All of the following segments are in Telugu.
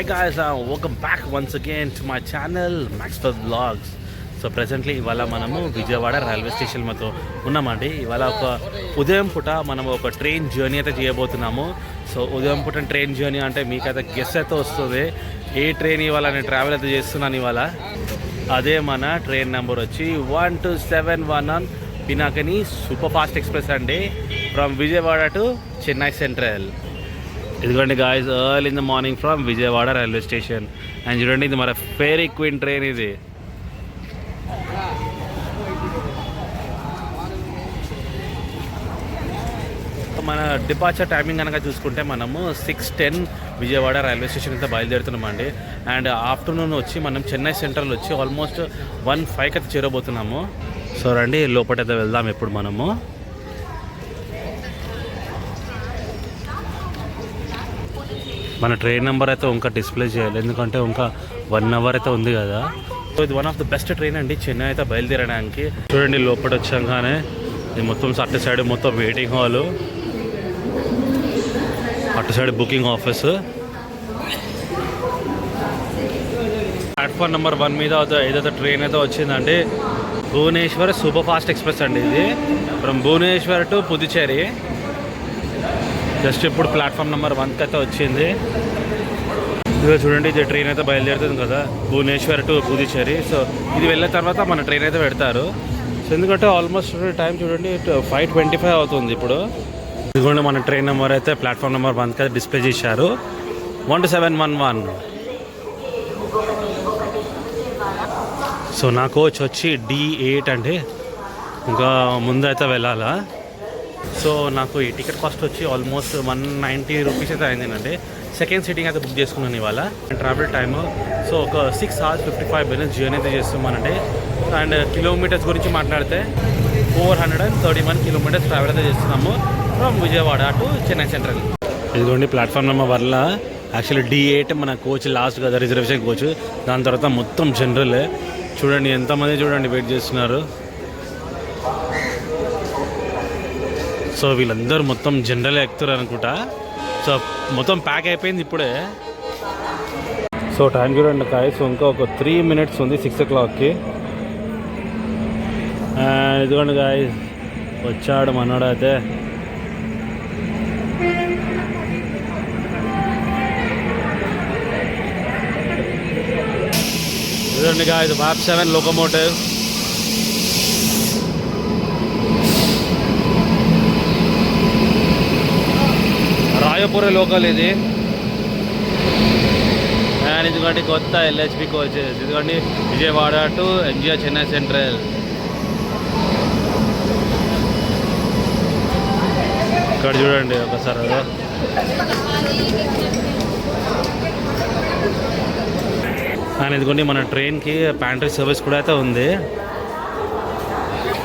Hi guys welcome back once again to my channel మ్యాక్స్ఫర్ blogs so presently ఇవాళ మనము విజయవాడ రైల్వే స్టేషన్ మాతో ఉన్నామండి. ఇవాళ ఒక ఉదయం పూట మనం ఒక ట్రైన్ జర్నీ అయితే చేయబోతున్నాము. సో ఉదయం పూట ట్రైన్ జర్నీ అంటే మీకైతే గెస్ అయితే వస్తుంది. ఏ ట్రైన్ ఇవాళ నేను ట్రావెల్ అయితే చేస్తున్నాను ఇవాళ? అదే మన ట్రైన్ నెంబర్ వచ్చి one two seven one one Pinakini super fast express అండి. From Vijayawada to Chennai central ఇదిగోండి guys early in the morning from Vijayawada railway station and చూడండి ఇది మన ఫేరీ క్వీన్ ట్రైన్ ఇది. మన డిపార్చర్ టైమింగ్ కనుక చూసుకుంటే మనము six ten Vijayawada railway station అయితే బయలుదేరుతున్నామండి. అండ్ ఆఫ్టర్నూన్ వచ్చి మనం చెన్నై సెంట్రల్ వచ్చి ఆల్మోస్ట్ వన్ ఫైవ్కి అయితే చేరబోతున్నాము. సో రండి లోపల అయితే వెళ్దాం ఇప్పుడు మనము. మన ట్రైన్ నెంబర్ అయితే ఇంకా డిస్ప్లే చేయాలి. ఎందుకంటే ఇంకా వన్ అవర్ అయితే ఉంది కదా. సో ఇది one of the best train అండి. చెన్నై అయితే బయలుదేరడానికి. చూడండి లోపల వచ్చాగానే ఇది మొత్తం అటు సైడ్ మొత్తం వెయిటింగ్ హాల్ అటు side booking office platform number one మీద అయితే ఏదైతే ట్రైన్ అయితే వచ్చిందండి. భువనేశ్వర్ సూపర్ ఫాస్ట్ ఎక్స్ప్రెస్ అండి ఇది. From Bhubaneswar to Puducherry. Just ఇప్పుడు ప్లాట్ఫామ్ నెంబర్ వన్కి అయితే వచ్చింది. ఇదిగో చూడండి ఇది ట్రైన్ అయితే బయలుదేరుతుంది కదా భువనేశ్వర్ టు పుదుచేరి సో ఇది వెళ్ళిన తర్వాత మన ట్రైన్ అయితే పెడతారు. సో ఎందుకంటే ఆల్మోస్ట్ టైం చూడండి ఫైవ్ ట్వంటీ ఫైవ్ అవుతుంది ఇప్పుడు. ఇదిగోండి మన ట్రైన్ నెంబర్ అయితే ప్లాట్ఫామ్ నెంబర్ వన్కి అయితే డిస్ప్లే చేశారు. One two seven one one. So నా కోచ్ వచ్చి డి ఎయిట్ అండి ఇంకా ముందైతే వెళ్ళాలా? సో నాకు ఈ టికెట్ కాస్ట్ వచ్చి ఆల్మోస్ట్ వన్ నైంటీ రూపీస్ అయితే అయిందండి. సెకండ్ సీటింగ్ అయితే బుక్ చేసుకున్నాను ఇవాళ. ట్రావెల్ టైమ్ సో ఒక six hours fifty five minutes journey అయితే చేస్తున్నానండి. అండ్ కిలోమీటర్స్ గురించి మాట్లాడితే four hundred and thirty one kilometres travel అయితే చేస్తున్నాము from Vijayawada to Chennai central ఇదిగోండి ప్లాట్ఫామ్ నెంబర్ వల్ల యాక్చువల్లీ డి ఎయిట్ మన కోచ్ లాస్ట్ కదా రిజర్వేషన్ కోచ్ దాని తర్వాత మొత్తం జనరల్ చూడండి ఎంతమంది చూడండి వెయిట్ చేస్తున్నారు. సో వీళ్ళందరూ మొత్తం జనరల్ ఎక్కుతారు అనుకుంటా. సో మొత్తం ప్యాక్ అయిపోయింది ఇప్పుడే. సో టైం చూడండి కాయ సో ఇంకా ఒక త్రీ మినిట్స్ ఉంది సిక్స్ ఓ క్లాక్కి ఇదిగోండి గాయ వచ్చాడు మనోడు అయితే. ఇదిగోండి గాయ వాప్ సెవెన్ లోకమోటివ్ రాయపుర లోకల్ ఇది. అండ్ ఇదిగోండి కొత్త ఎల్హెచ్పి కోచెస్ ఇదిగోండి Vijayawada to MGR Chennai central ఇక్కడ చూడండి ఒకసారి అండ్ ఇదిగోండి మన ట్రైన్కి ప్యాంట్రీ సర్వీస్ కూడా అయితే ఉంది.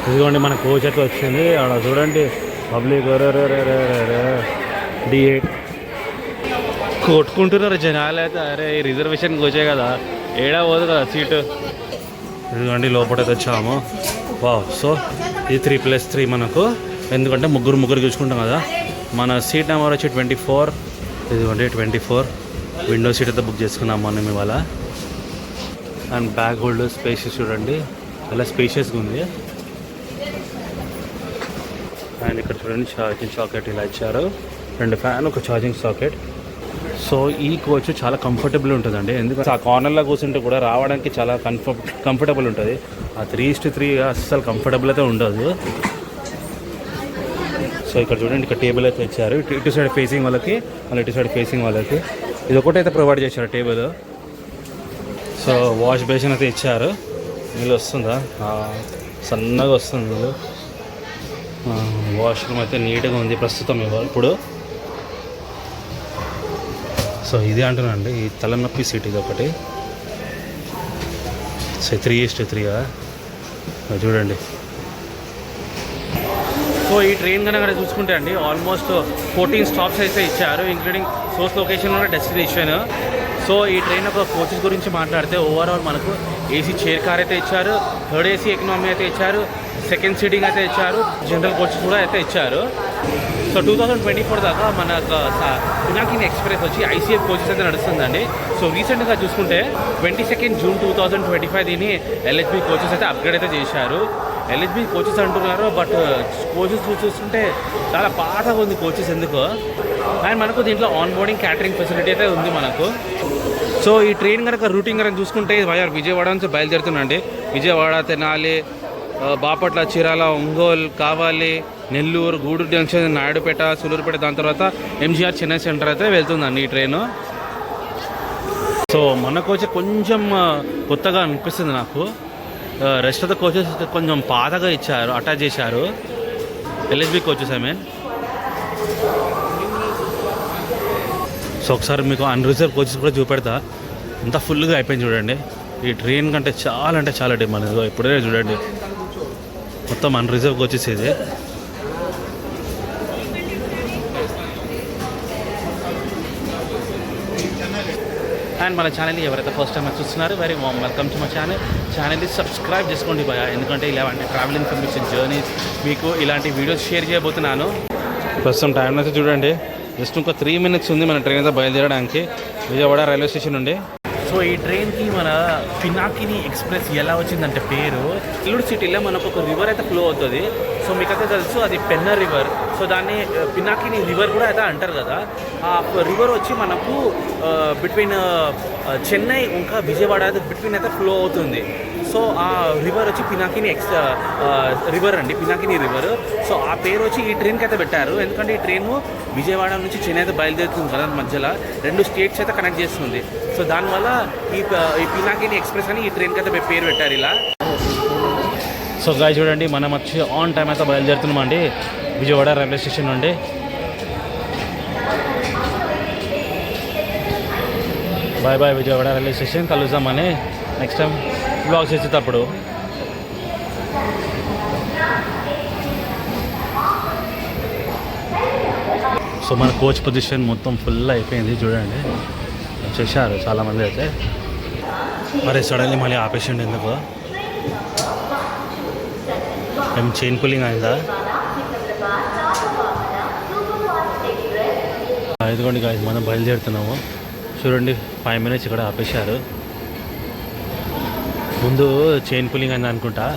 ఇదిగోండి మన కోచ్ అయితే వచ్చింది. అక్కడ చూడండి. పబ్లిక్ డి కొట్టుకుంటున్నారు జనాలు అయితే. అరే ఈ రిజర్వేషన్కి వచ్చే కదా. ఏడా పోదు కదా సీటు ఇదిగోండి లోపలైతే వచ్చాము. వా సో ఇది త్రీ ప్లస్ త్రీ మనకు. ఎందుకంటే ముగ్గురు ముగ్గురు చూసుకుంటాం కదా. మన సీట్ నెంబర్ వచ్చి ట్వంటీ ఫోర్ ఇదిగోండి ట్వంటీ ఫోర్ విండో సీట్ అయితే బుక్ చేసుకున్నాం మనం ఇవాళ. అండ్ బ్యాగ్ హోల్డర్ స్పేషియస్ చూడండి. చాలా స్పేషియస్గా ఉంది. అండ్ ఇక్కడ చూడండి ఛార్జింగ్ సాకెట్ ఇలా ఇచ్చారు. రెండు ఫ్యాన్ ఒక ఛార్జింగ్ సాకెట్ సో ఈ కోచ్ చాలా కంఫర్టబుల్ ఉంటుందండి. ఎందుకంటే ఆ కార్నర్లో కూర్చుంటే కూడా రావడానికి చాలా కంఫర్ట్ కంఫర్టబుల్ ఉంటుంది. ఆ త్రీ టు త్రీ అస్సలు కంఫర్టబుల్ అయితే ఉండదు. సో ఇక్కడ చూడండి ఇక్కడ టేబుల్ అయితే ఇచ్చారు. ఇటు- సైడ్ ఫేసింగ్ వాళ్ళకి మళ్ళీ ఇటు సైడ్ ఫేసింగ్ వాళ్ళకి. ఇది ఒకటైతే ప్రొవైడ్ చేశారు టేబుల్ సో వాష్ బేసిన్ అయితే ఇచ్చారు. నీళ్ళు వస్తుందా? సన్నగా వస్తుంది నీళ్ళు. వాష్రూమ్ అయితే నీట్గా ఉంది ప్రస్తుతం ఇవాళ. ఇప్పుడు సో ఇది అంటున్నానండి ఈ తలనొప్పి సీట్ ఇది ఒకటి. సో త్రీ ఇస్ట్ త్రీగా చూడండి. సో ఈ ట్రైన్ కనుక చూసుకుంటే అండి ఆల్మోస్ట్ ఫోర్టీన్ స్టాప్స్ అయితే ఇచ్చారు ఇంక్లూడింగ్ సోర్స్ లొకేషన్ కూడా డెస్టినేషన్ సో ఈ ట్రైన్ యొక్క కోచెస్ గురించి మాట్లాడితే ఓవరాల్ మనకు ఏసీ చైర్ కార్ అయితే ఇచ్చారు థర్డ్ ఏసీ ఎకనామీ అయితే ఇచ్చారు సెకండ్ సీటింగ్ అయితే ఇచ్చారు జనరల్ కోచెస్ కూడా అయితే ఇచ్చారు. So two thousand twenty four దాకా మన పినాకిన్ ఎక్స్ప్రెస్ వచ్చి ఐసీఎఫ్ కోచెస్ అయితే నడుస్తుందండి. సో రీసెంట్గా చూసుకుంటే twenty second June two thousand twenty five దీన్ని ఎల్హెచ్బి కోచెస్ అయితే అప్గ్రేడ్ అయితే చేశారు. ఎల్హెచ్బి కోచెస్ అంటున్నారు బట్ కోచెస్ చూస్తుంటే చాలా పాతగా ఉంది కోచెస్ ఎందుకు? అండ్ మనకు దీంట్లో ఆన్ బోర్డింగ్ క్యాటరింగ్ ఫెసిలిటీ అయితే ఉంది మనకు. సో ఈ ట్రైన్ కనుక రూటింగ్ కనుక చూసుకుంటే వైఆర్ విజయవాడ నుంచి బయలుదేరుతుందండి. విజయవాడ తెనాలి uh, బాపట్ల చీరాల ఒంగోలు కావాలి నెల్లూరు గూడూరు జంక్షన్ నాయుడుపేట సూలూరుపేట దాని తర్వాత ఎంజీఆర్ చెన్నై సెంటర్ అయితే వెళ్తుందండి ఈ ట్రైను. సో మన కోచ్ కొంచెం కొత్తగా అనిపిస్తుంది నాకు. రెస్ట్ ఆఫ్ ద కోచెస్ కొంచెం పాతగా ఇచ్చారు అటాచ్ చేశారు. LSB coaches I mean so ఒకసారి మీకు అన్రిజర్వ్ కోచెస్ కూడా చూపెడతా. అంతా ఫుల్గా అయిపోయింది చూడండి. ఈ ట్రైన్ కంటే చాలా అంటే చాలా డిమాండ్ ఇప్పుడే చూడండి. మొత్తం అన్రిజర్వ్ కోచెస్ ఇది. అండ్ మన ఛానల్ని ఎవరైతే ఫస్ట్ టైం చూస్తున్నారో very warm welcome to my channel ఛానల్ని సబ్స్క్రైబ్ చేసుకోండి భయ ఎందుకంటే ఇలాంటి ట్రావెల్ ఇన్ఫర్మేషన్ జర్నీస్ మీకు ఇలాంటి వీడియోస్ షేర్ చేయబోతున్నాను. ప్రస్తుతం టైం అయితే చూడండి. జస్ట్ ఇంకో త్రీ మినిట్స్ ఉంది మన ట్రైన్ అయితే బయలుదేరడానికి. విజయవాడ రైల్వే స్టేషన్ నుండి. సో ఈ ట్రైన్కి మన పినాకిని ఎక్స్ప్రెస్ ఎలా వచ్చిందంటే పేరు. ఇల్లుడు సిటీలో మనకు ఒక రివర్ అయితే ఫ్లో అవుతుంది. సో మీకైతే తెలుసు అది పెన్న రివర్ సో దాన్ని పినాకిని రివర్ కూడా అయితే అంటారు కదా. ఆ రివర్ వచ్చి మనకు బిట్వీన్ చెన్నై ఇంకా విజయవాడ బిట్వీన్ అయితే ఫ్లో అవుతుంది. సో ఆ రివర్ వచ్చి పినాకిని ఎక్స్ రివర్ అండి పినాకిని రివర్. సో ఆ పేరు వచ్చి ఈ ట్రైన్కి అయితే పెట్టారు. ఎందుకంటే ఈ ట్రైన్ విజయవాడ నుంచి చెన్నై అయితే బయలుదేరుతుంది కదా మధ్యలో. రెండు స్టేట్స్ అయితే కనెక్ట్ చేస్తుంది. సో దానివల్ల ఈ ఈ పినాకిని ఎక్స్ప్రెస్ అని ఈ ట్రైన్కి అయితే పేరు పెట్టారు ఇలా. సో గాయ చూడండి మనం వచ్చి ఆన్ టైం అయితే బయలుదేరుతున్నామండి. విజయవాడ రైల్వే స్టేషన్ నుండి. Bye bye Vijayawada railway station కలుద్దామని నెక్స్ట్ టైం బ్లాగ్ చేసేటప్పుడు. సో మన కోచ్ పొజిషన్ మొత్తం ఫుల్ అయిపోయింది చూడండి. చేశారు చాలామంది అయితే. మరి సడన్లీ మళ్ళీ ఆపేసిండు ఎందుకు? ఏం చైన్ పుల్లింగ్ అయిందా? ఇదిగోండి గాయస్ మనం బయలుదేరుతున్నాము. చూడండి ఫైవ్ మినిట్స్ ఇక్కడ ఆపేశారు. ముందు చైన్ పుల్లింగ్ అని అనుకుంటా.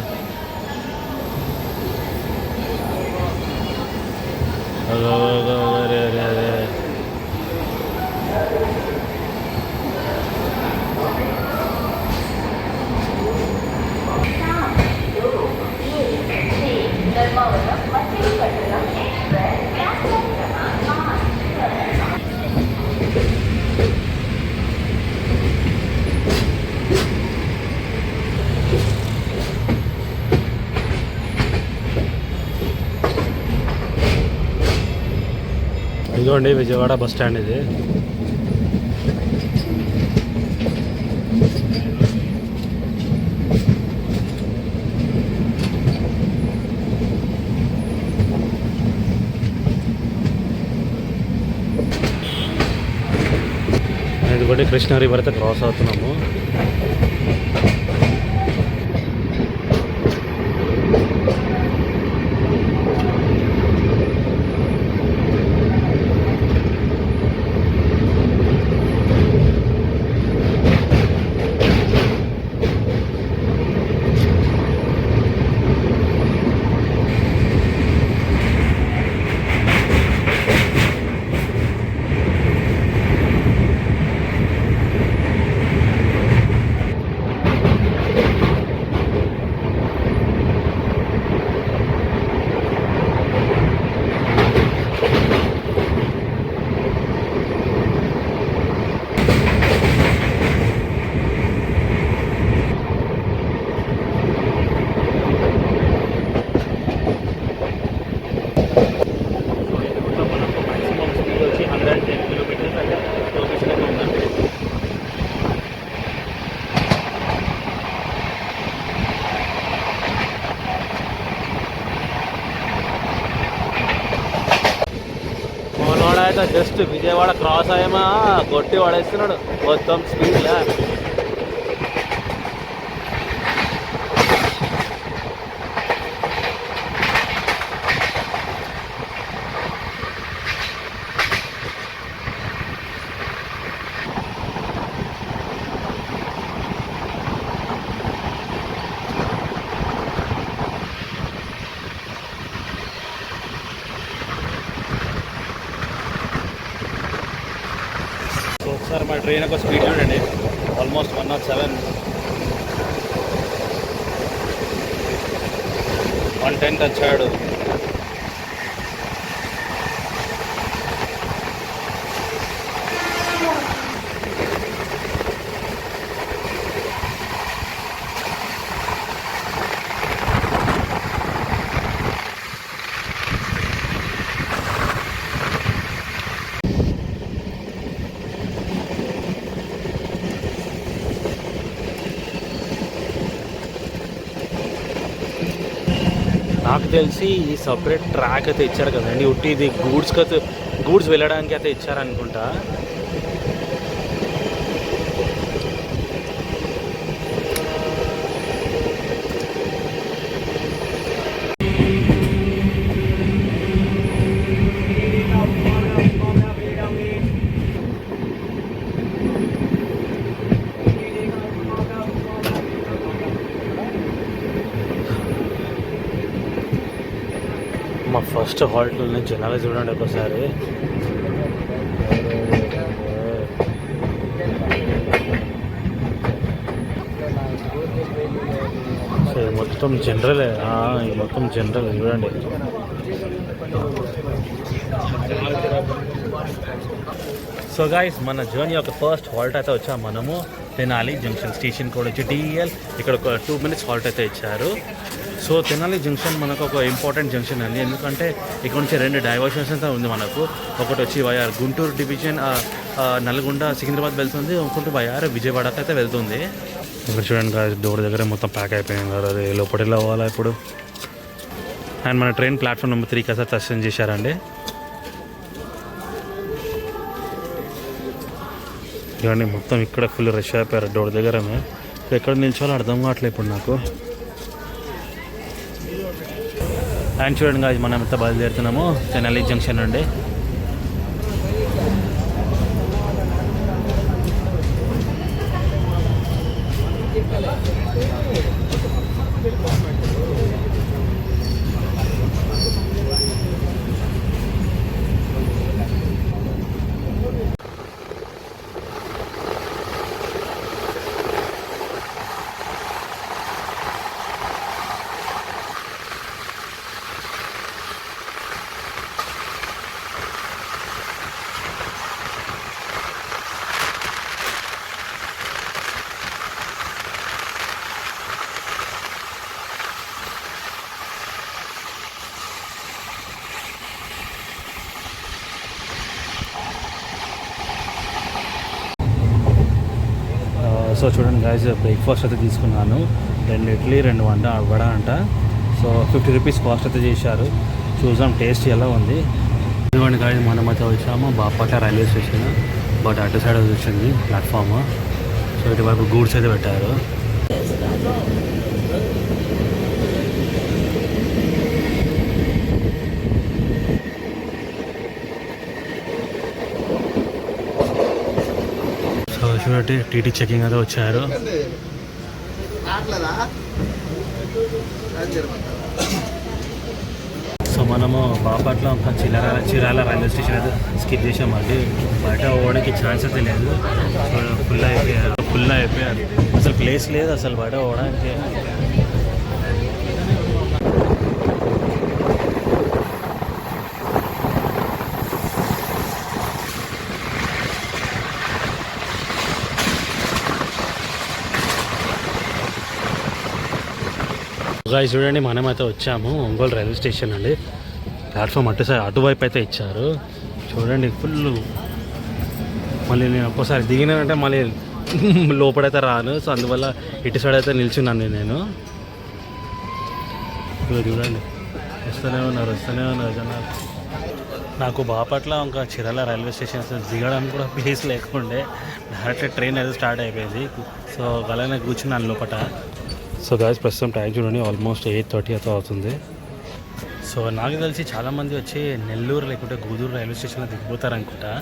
అగో, ఇదిగోండి విజయవాడ బస్ స్టాండ్ ఇది. ఇదిగోండి కృష్ణా రివర్ అయితే క్రాస్ అవుతున్నాము అయితే జస్ట్ విజయవాడ క్రాస్ అయ్యామా కొట్టి పడేస్తున్నాడు. మొత్తం స్పీడ్లా ట్రైన్ ఒక స్పీడ్ చూడండి almost one naught seven. One ten వచ్చాడు నాకు తెలిసి ఈ సపరేట్ ట్రాక్ అయితే ఇచ్చారు కదండి. ఉట్టి ఇది గూడ్స్ అయితే గూడ్స్ వెళ్ళడానికి అయితే ఇచ్చారనుకుంటా. మా ఫస్ట్ హాల్ట్లోనే జనాలు చూడండి ఒకసారి. మొత్తం జనరలే. మొత్తం జనరల్ చూడండి. సో గాయస్ మన జర్నీ యొక్క ఫస్ట్ హాల్ట్ అయితే వచ్చాము మనము. తెనాలి జంక్షన్ స్టేషన్ కూడా వచ్చి డిఎల్ ఇక్కడ ఒక టూ మినిట్స్ హాల్ట్ అయితే ఇచ్చారు. సో తెనాలి జంక్షన్ మనకు ఒక ఇంపార్టెంట్ జంక్షన్ అండి. ఎందుకంటే ఇక్కడ నుంచి రెండు డైవర్షన్స్ అయితే ఉంది మనకు. ఒకటి వచ్చి వైఆర్ గుంటూరు డివిజన్ నల్గొండ సికింద్రాబాద్ వెళ్తుంది. ఇంకోటి వైఆర్ విజయవాడకి అయితే వెళ్తుంది. ఇక్కడ చూడండి డోర్ దగ్గర మొత్తం ప్యాక్ అయిపోయింది కదా అది లోపలికి అవ్వాలా ఇప్పుడు? అండ్ మన ట్రైన్ ప్లాట్ఫామ్ నెంబర్ త్రీకి అయితే దర్శనం చేశారండి. ఇవన్నీ మొత్తం ఇక్కడ ఫుల్ రష్ అయిపోయారు డోర్ దగ్గరనే ఎక్కడ నిల్చోవాలో అర్థం కావట్లేదు ఇప్పుడు నాకు. అండ్ చూడండి కాదు మనం ఎంత బయలుదేరుతున్నాము తెనాలి జంక్షన్ నుండి. సో చూడండి గాయస్ బ్రేక్ఫాస్ట్ అయితే తీసుకున్నాను. రెండు ఇడ్లీ రెండు వంట వడ అంట. సో ఫిఫ్టీ రూపీస్ కాస్ట్ అయితే చేశారు. చూద్దాం టేస్ట్ ఎలా ఉంది. ఇదిగోండి గాయస్ మనం అయితే వచ్చాము. Bapatla railway station. బట్ అటు సైడ్ వచ్చింది ప్లాట్ఫామ్ సో ఇటువైపు గూడ్స్ అయితే పెట్టారు. సో టీటీ చెకింగ్ అయితే వచ్చారు. సో మనము బాపట్ల ఒక చిల్లర చిరాల రైల్వే స్టేషన్ అయితే స్కిప్ చేసామండి బయట పోవడానికి ఛాన్స్ అయితే లేదు. ఫుల్ అయిపోయారు. ఫుల్ అయిపోయారు. అసలు ప్లేస్ లేదు అసలు బయట పోవడానికి. గాయ చూడండి మనమైతే వచ్చాము. ఒంగోలు రైల్వే స్టేషన్ అండి. ప్లాట్ఫామ్ అటు సైడ్ అటువైపు అయితే ఇచ్చారు. చూడండి ఫుల్. మళ్ళీ నేను ఒక్కోసారి దిగినానంటే మళ్ళీ లోపడైతే రాను. సో అందువల్ల ఇటు సైడ్ అయితే నిల్చున్నాను నేను. చూడండి. వస్తూనే ఉన్నారు వస్తూనే ఉన్నారు జనాలు. నాకు బాపట్ల ఇంకా చిరాల రైల్వే స్టేషన్ దిగడానికి కూడా ప్లేస్ లేకుండే. డైరెక్ట్ ట్రైన్ అయితే స్టార్ట్ అయిపోయింది. సో అలానే కూర్చున్నాను లోపల సో గాయస్ ప్రస్తుతం టైం చూడండి ఆల్మోస్ట్ ఎయిట్ థర్టీ అయితే అవుతుంది. సో నాకు తెలిసి చాలామంది వచ్చి నెల్లూరు లేకుంటే గూదూరు రైల్వే స్టేషన్లో దిగిపోతారు అనుకుంటా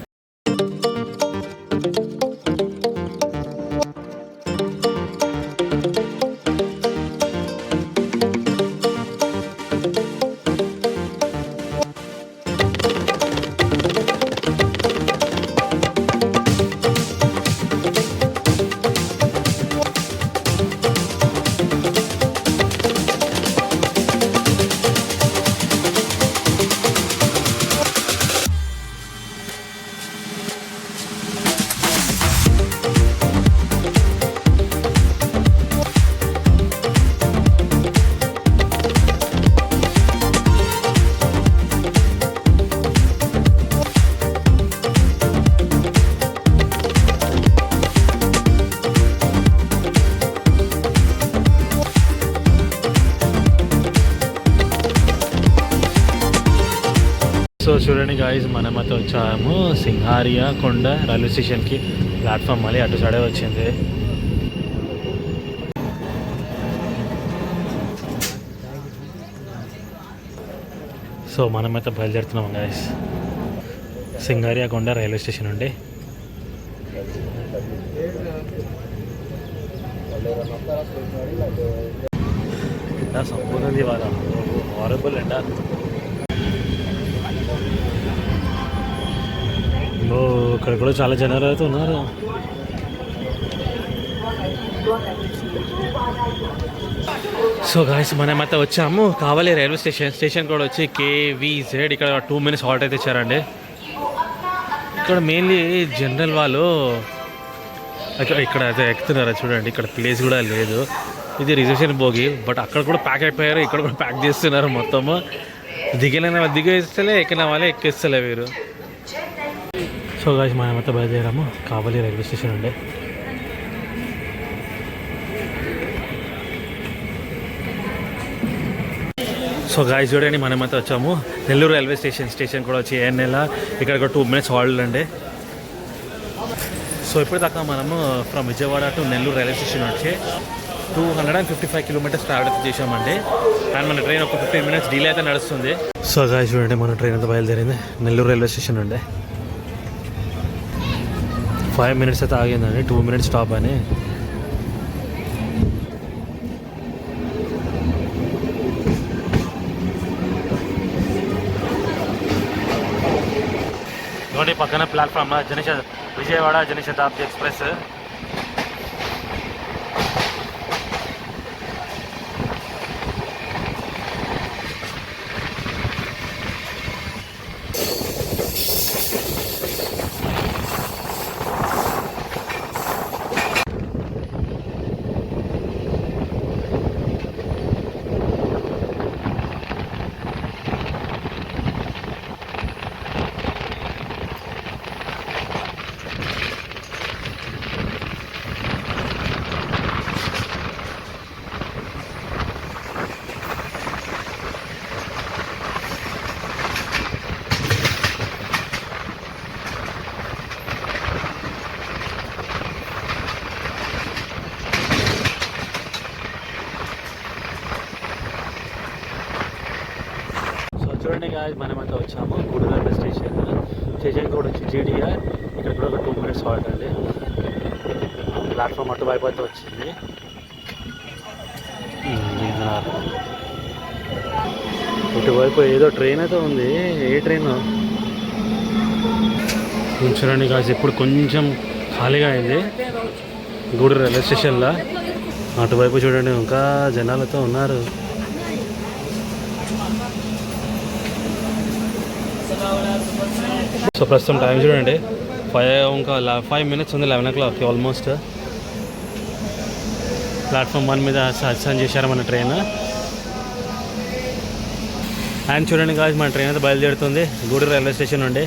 సో చూడండి గాయస్ మనం వచ్చాము. సింహారియా కొండ రైల్వే స్టేషన్కి ప్లాట్ఫామ్ మళ్ళీ అటు సైడే వచ్చింది. సో మనమైతే బయలుదేరుతున్నాం గాయస్ సింగారియా కొండ రైల్వే స్టేషన్ నుండి. ఎండ సంపూర్ణది హారబుల్ ఎండ. ఓ ఇక్కడ కూడా చాలా జనాలు అయితే ఉన్నారు. సో గాయస్ మనమైతే వచ్చాము. కావాలి రైల్వే స్టేషన్ స్టేషన్ కూడా వచ్చి కేవీజెడ్ ఇక్కడ టూ మినిట్స్ హాల్ట్ అయితే ఇచ్చారండి. ఇక్కడ మెయిన్లీ జనరల్ వాళ్ళు ఇక్కడ అయితే ఎక్కుతున్నారు చూడండి. ఇక్కడ ప్లేస్ కూడా లేదు. ఇది రిజర్వేషన్ బోగి బట్ అక్కడ కూడా ప్యాక్ అయిపోయారు. ఇక్కడ కూడా ప్యాక్ చేస్తున్నారు మొత్తము. దిగలేని వాళ్ళు దిగేస్తలే ఎక్కిన వాళ్ళే ఎక్కిస్తలే వీరు. సో గాయస్ మనమైతే బయలుదేరాము. కావలి రైల్వే స్టేషన్ ఉండే సో గాయస్ చూడండి మనమైతే వచ్చాము. నెల్లూరు రైల్వే స్టేషన్ స్టేషన్ కూడా వచ్చి ఏఎన్ఎల్ ఇక్కడ ఒక టూ మినిట్స్ హాల్డ్ అండి సో ఇప్పటిదాకా దాకా మనము from Vijayawada to Nellore railway station వచ్చి two hundred and fifty five kilometres travel అయితే చేసామండి అండ్ మన ట్రైన్ ఒక ఫిఫ్టీన్ మినిట్స్ డిలే అయితే నడుస్తుంది. సో గాయస్ చూడండి మన ట్రైన్ అయితే బయలుదేరింది. నెల్లూరు రైల్వే స్టేషన్ ఉండే ఫైవ్ మినిట్స్ అయితే ఆగిందండి టూ మినిట్స్ స్టాప్ అని. ఇదిగోండి పక్కన ప్లాట్ఫామ్ జనశ విజయవాడ జనశతాబ్ది ఎక్స్ప్రెస్ సో చూడండి guys, మనమైతే వచ్చాము గూడూరు రైల్వే స్టేషన్ స్టేషన్ కూడా వచ్చి జీడిఆర్ ఇక్కడ కూడా ఒక టూ మినిట్స్ హాల్ట్ అండి అయితే వచ్చింది. ఇటువైపు ఏదో ట్రైన్ అయితే ఉంది. ఏ ట్రైన్ చూడండి కాదు ఇప్పుడు కొంచెం ఖాళీగా అయింది. గూడూరు రైల్వే స్టేషన్లో అటువైపు చూడండి ఇంకా జనాలతో ఉన్నారు. సో ప్రస్తుతం టైం చూడండి. ఫైవ్ ఇంకా ఫైవ్ మినిట్స్ ఉంది eleven o'clock almost platform one మీద సత్సంగ్ చేశారు మన ట్రైన్. అండ్ చూడండి కాదు మన ట్రైన్ అయితే బయలుదేరుతుంది. గూడూరు రైల్వే స్టేషన్ నుండి.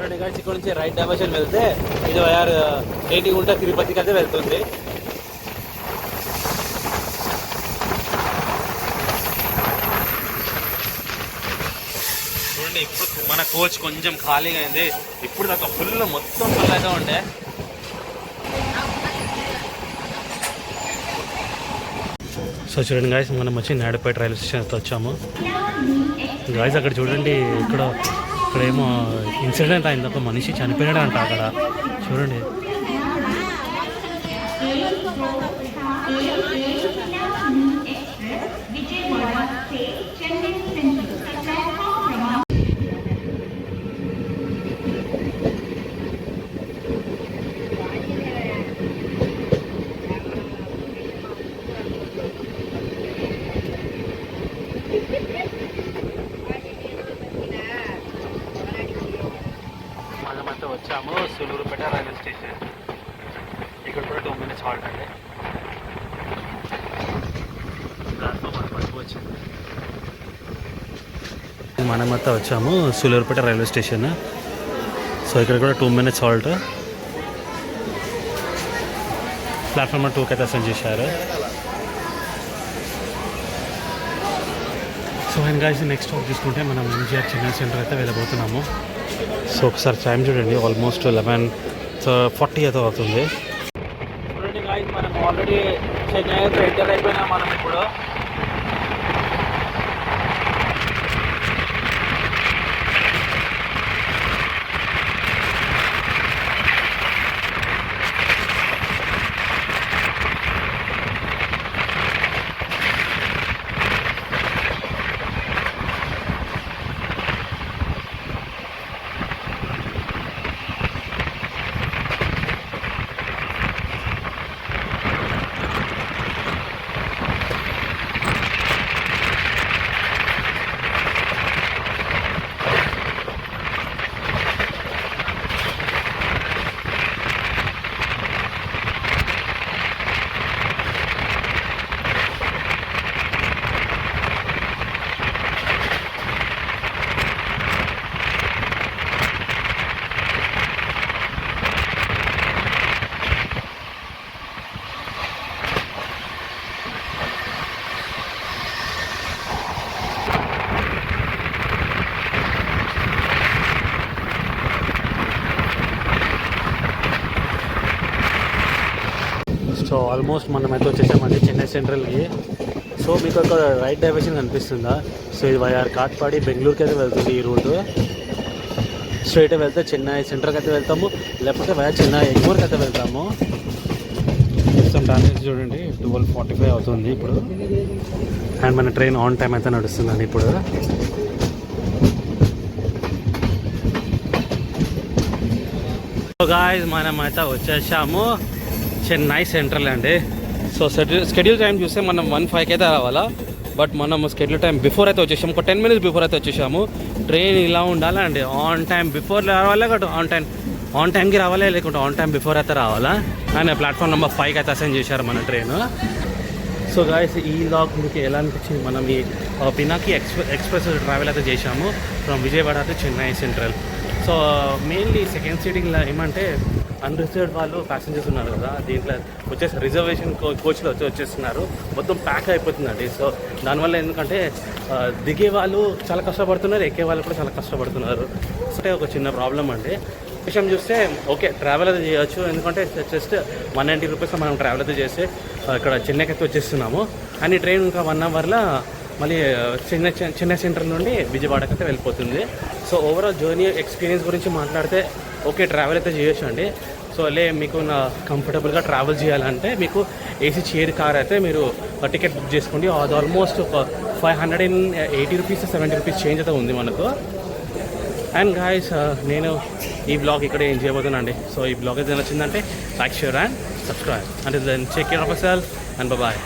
చూడండి ఇక్కడ నుంచి రైట్ డైవర్షన్ వెళ్తే ఇది వైఆర్ ఏటిగుంట తిరుపతికి అయితే వెళ్తుంది చూడండి ఇప్పుడు మన కోచ్ కొంచెం ఖాళీగా అయింది. ఇప్పుడు దాకా ఫుల్ మొత్తం ఫుల్ అయితే ఉండే. సో చూడండి గాయస్ మనం వచ్చి నాడపేట రైల్వే స్టేషన్ అయితే వచ్చాము. గాయస్ అక్కడ చూడండి ఇక్కడ ఇక్కడేమో ఇన్సిడెంట్ అయింది. ఒక మనిషి చనిపోయాడు అంట అక్కడ. చూడండి. కోటా రైల్వే స్టేషన్ ఇక్కడ కూడా టూ మినిట్స్ హాల్ట్ మనమంతా వచ్చాము సూలూరుపేట రైల్వే స్టేషన్. సో ఇక్కడ కూడా టూ మినిట్స్ హాల్ట్. ప్లాట్ఫామ్ టూకి అయితే సెండ్ చేశారు. So and guys next stop చూసుకుంటే మనం ఎంజీఆర్ చెన్నై సెంటర్ అయితే వెళ్ళబోతున్నాము. సో ఒకసారి టైం చూడండి ఆల్మోస్ట్ లెవెన్ ఫార్టీ అయితే అవుతుంది. చూడండి మనం ఆల్రెడీ చెన్నై ఎంటర్ అయిపోయినా మనం ఇప్పుడు సో ఆల్మోస్ట్ మనం అయితే వచ్చేసామండి చెన్నై సెంట్రల్కి. సో మీకు ఒక రైట్ డైరెక్షన్ కనిపిస్తుందా? సో ఇది వైఆర్ కాట్పాడి బెంగళూరుకి అయితే వెళ్తుంది ఈ రూట్. స్ట్రైట్ వెళ్తే చెన్నై సెంటర్కి అయితే వెళ్తాము. లేకపోతే వయా చెన్నై ఎగ్మూర్కి అయితే వెళ్తాము. సమ్ టైం చూడండి ట్వెల్వ్ ఫార్టీ ఫైవ్ అవుతుంది ఇప్పుడు. అండ్ మన ట్రైన్ ఆన్ టైం అయితే నడుస్తుందండి ఇప్పుడు. గాయస్ మనం అయితే వచ్చేసాము. చెన్నై సెంట్రల్ అండి. సో షెడ్యూల్ టైం చూస్తే మనం వన్ ఫైవ్కి అయితే రావాలా? బట్ మనం షెడ్యూల్ టైం బిఫోర్ అయితే వచ్చేసాము. ఒక టెన్ మినిట్స్ బిఫోర్ అయితే వచ్చేసాము. ట్రైన్ ఇలా ఉండాలండి. ఆన్ టైం బిఫోర్ రావాలా? లేకపోతే ఆన్ టైం ఆన్ టైంకి రావాలా? లేకుంటే ఆన్ టైం బిఫోర్ అయితే రావాలా? అండ్ ప్లాట్ఫామ్ నెంబర్ ఫైవ్కి అయితే అసైన్ చేశారు మన ట్రైన్ సో గాయస్ ఈ లాగ్ మీకు ఎలా అనిపించింది? మనం ఈ పినాకి ఎక్స్ప్రెస్ ఎక్స్ప్రెస్ ట్రావెల్ అయితే చేశాము. From Vijayawada to Chennai central so mainly second సీటింగ్లో ఏమంటే అన్రిజర్వ్డ్ వాళ్ళు ప్యాసింజర్స్ ఉన్నారు కదా దీంట్లో వచ్చేసి రిజర్వేషన్ కో కోచ్లో వచ్చి వచ్చేస్తున్నారు. మొత్తం ప్యాక్ అయిపోతుందండి సో దానివల్ల ఎందుకంటే దిగే వాళ్ళు చాలా కష్టపడుతున్నారు ఎక్కే వాళ్ళు కూడా చాలా కష్టపడుతున్నారు. అంటే ఒక చిన్న ప్రాబ్లం అండి. విషయం చూస్తే ఓకే ట్రావెల్ అయితే చేయొచ్చు. ఎందుకంటే జస్ట్ వన్ నైంటీ రూపీస్ మనం ట్రావెల్ అయితే చేస్తే ఇక్కడ చెన్నైకి అయితే వచ్చేస్తున్నాము. అండ్ ఈ ట్రైన్ ఇంకా వన్ అవర్లో మళ్ళీ చిన్న చిన్న సెంటర్ నుండి విజయవాడకి అయితే వెళ్ళిపోతుంది. సో ఓవరాల్ జర్నీ ఎక్స్పీరియన్స్ గురించి మాట్లాడితే ఓకే ట్రావెల్ అయితే చేయొచ్చు అండి. సో లే మీకు నా కంఫర్టబుల్గా ట్రావెల్ చేయాలంటే మీకు ఏసీ చైర్ కార్ అయితే మీరు టికెట్ బుక్ చేసుకోండి. అది ఆల్మోస్ట్ ఒక five hundred and eighty rupees seventy rupees change అయితే ఉంది మనకు. అండ్ గాయస్ నేను ఈ బ్లాగ్ ఇక్కడ ఏం చేయబోతున్నానండి. సో ఈ బ్లాగ్ ఏదైనా నచ్చిందంటే లైక్ షేర్ అండ్ సబ్స్క్రైబ్ అంటే then check care of self and bye